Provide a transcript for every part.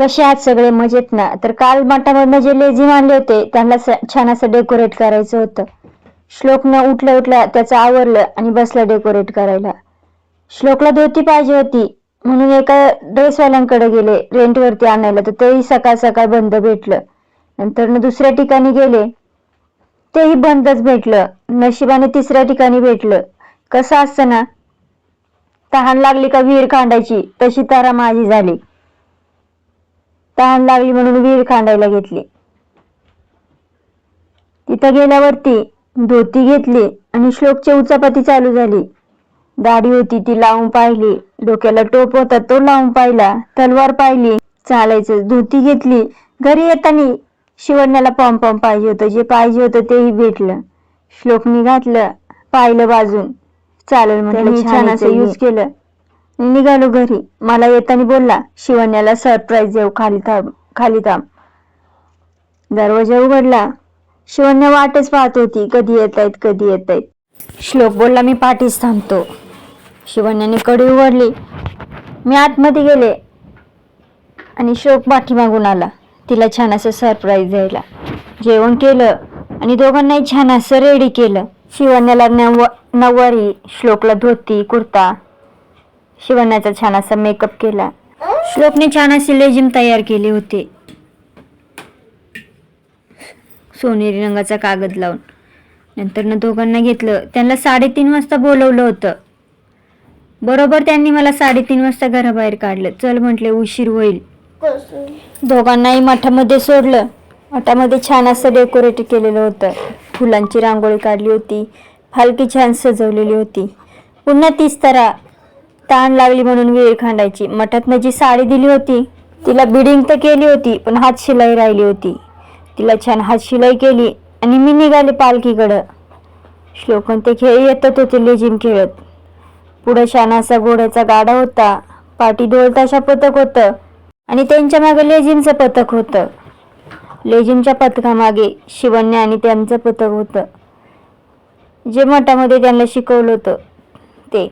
कसे आहात सगळे मजेत ना? तर काल मठामधनं जे लेझी आणले होते त्यांना छान असं डेकोरेट करायचं होतं. श्लोकनं उठल्या उठल्या त्याचं आवरलं आणि बसला डेकोरेट करायला. श्लोकला धोती पाहिजे होती. म्हणून एका ड्रेसवाल्यांकडे गेले रेंटवरती आणायला. तर तेही सकाळ सकाळ बंद भेटलं. नंतर दुसऱ्या ठिकाणी गेले. तेही बंदच भेटलं. नशिबाने तिसऱ्या ठिकाणी भेटलं. कसं असतं ना? तहान लागली का विहीर खांडायची तशी तारा माझी झाली. तहान लागली म्हणून विहीर खांडायला घेतली. तिथं गेल्यावरती धोती घेतली आणि श्लोकची उचापती चालू झाली. दाढी होती ती लावून पाहिली. डोक्याला टोप होता तो लावून पाहिला. तलवार पाहिली. चालायचं. धोती घेतली. घरी येताना शिवण्याला पॉम पॉम पाहिजे होतं. जे पाहिजे होतं तेही भेटलं. श्लोकनी घातलं. पाहिलं बाजून. चालेल म्हणजे छान असं यूज केलं. निघालो घरी. मला येताना बोलला शिवण्याला सरप्राईज देऊ खाली थांब खाली थांब. दरवाजा उघडला. शिवण्या वाटच पाहत होती कधी येत आहेत कधी येत आहेत श्लोक बोलला मी पाठीच थांबतो. शिवण्याने कडी उघडली. मी आतमध्ये गेले आणि श्लोक पाठीमागून आला. तिला छान असं सरप्राईज द्यायला जेवण केलं आणि दोघांनाही छान असं रेडी केलं. शिवण्याला नव नऊवारी श्लोकला धोती कुर्ता शिवण्याचा छान असा मेकअप केला. श्लोकने छान असे लेजिम तयार केले होते. सोनेरी रंगाचा कागद लावून. नंतर न दोघांना घेतलं. त्यांना साडेतीन वाजता बोलवलं होतं. बरोबर त्यांनी मला साडेतीन वाजता घराबाहेर काढलं. चल म्हटले उशीर होईल. दोघांनाही मठामध्ये सोडलं. मठामध्ये छान असं डेकोरेट केलेलं होतं. फुलांची रांगोळी काढली होती. फालकी छान सजवलेली होती. पुन्हा तीच तरा ताण लागली म्हणून विहीर खांडायची मठातनं जी साडी दिली होती तिला बिडिंग तर केली होती पण हात शिलाई राहिली होती. तिला छान हात शिलाई केली आणि मी निघाले पालखीकडं. श्लोकन ते खेळ येतात होते लेझिम खेळत. पुढं शानाचा घोड्याचा गाडा होता पाठी ढोलताशा पथक होतं आणि त्यांच्या मागे लेझिमचं पथक होतं. लेझिमच्या पथकामागे शिवण्य आणि त्यांचं पथक होतं. जे मठामध्ये त्यांना शिकवलं होतं ते.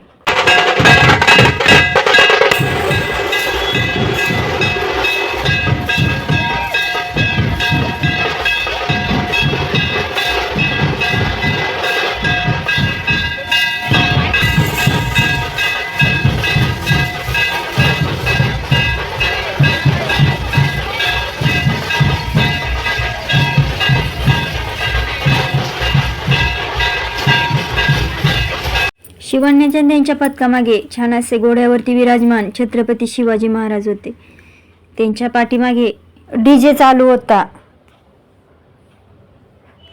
शिवण्याच्या त्यांच्या पथकामागे छान असे घोड्यावरती विराजमान छत्रपती शिवाजी महाराज होते. त्यांच्या पाठीमागे डीजे चालू होता.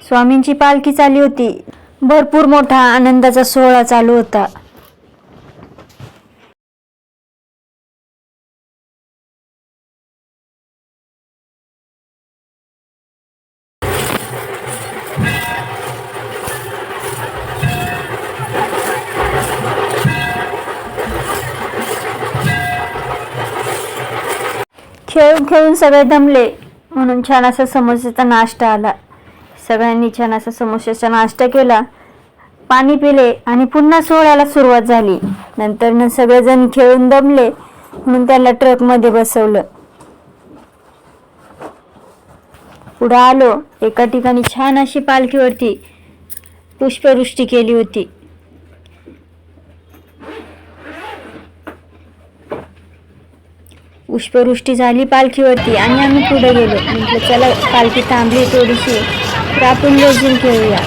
स्वामींची पालखी चालली होती. भरपूर मोठा आनंदाचा सोहळा चालू होता. खेळून खेळून सगळे दमले. म्हणून छान असा समोश्याचा नाश्ता आला. सगळ्यांनी छान असा समोश्याचा नाश्ता केला. पाणी पिले आणि पुन्हा सोहळ्याला सुरुवात झाली. नंतर न सगळेजण खेळून दमले. म्हणून त्याला ट्रकमध्ये बसवलं. पुढं आलो. एका ठिकाणी छान अशी पालखीवरती पुष्पवृष्टी केली होती. पुष्पवृष्टी झाली पालखीवरती आणि आम्ही पुढे गेलो. म्हटलं चला पालखी थांबली थोडीशी. तर आपण लेझिम खेळूया.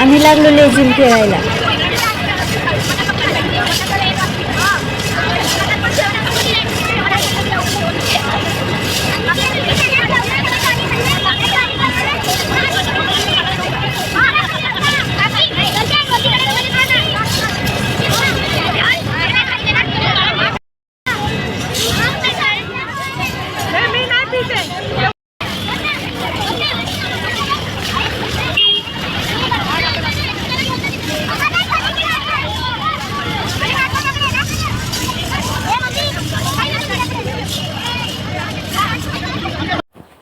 आम्ही लागलो लेझिम खेळायला.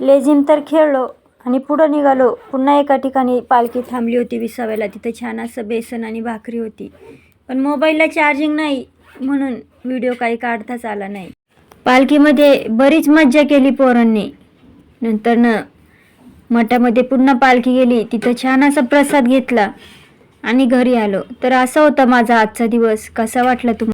लेझिम तर खेळलो आणि पुढं निघालो. पुन्हा एका ठिकाणी पालखी थांबली होती विसाव्याला. तिथं छान असं बेसन आणि भाकरी होती. पण मोबाईलला चार्जिंग नाही म्हणून व्हिडिओ काही काढताच आला नाही. पालखीमध्ये बरीच मज्जा केली पोरांनी. नंतर न मठामध्ये पुन्हा पालखी गेली. तिथं छान असा प्रसाद घेतला आणि घरी आलो. तर असा होता माझा आजचा दिवस. कसा वाटला तुम्हाला